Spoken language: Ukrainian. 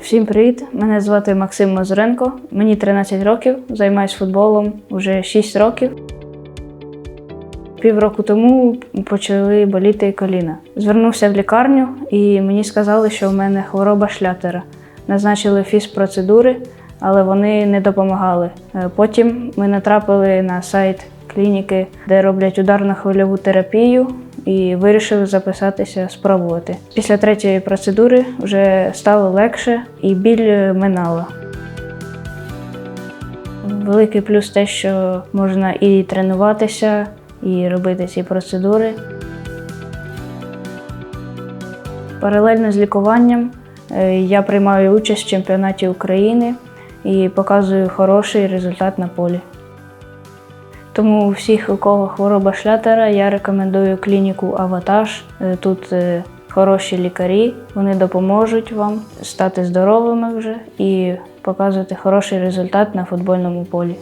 Всім привіт! Мене звати Максим Мазуренко. Мені 13 років, займаюся футболом вже 6 років. Півроку тому почали боліти коліна. Звернувся в лікарню і мені сказали, що в мене хвороба шлятера. Назначили фізпроцедури, але вони не допомагали. Е, Потім ми натрапили на сайт клініки, де роблять ударно-хвильову терапію, і вирішили записатися, спробувати. Після третьої процедури вже стало легше і біль минала. Великий плюс те, що можна і тренуватися, і робити ці процедури. Паралельно з лікуванням е, я приймаю участь в чемпіонаті України і показую хороший результат на полі. Тому всіх, у кого хвороба шлятера, я рекомендую клініку Аватаж. Е, Тут е, хороші лікарі, вони допоможуть вам стати здоровими вже і показувати хороший результат на футбольному полі.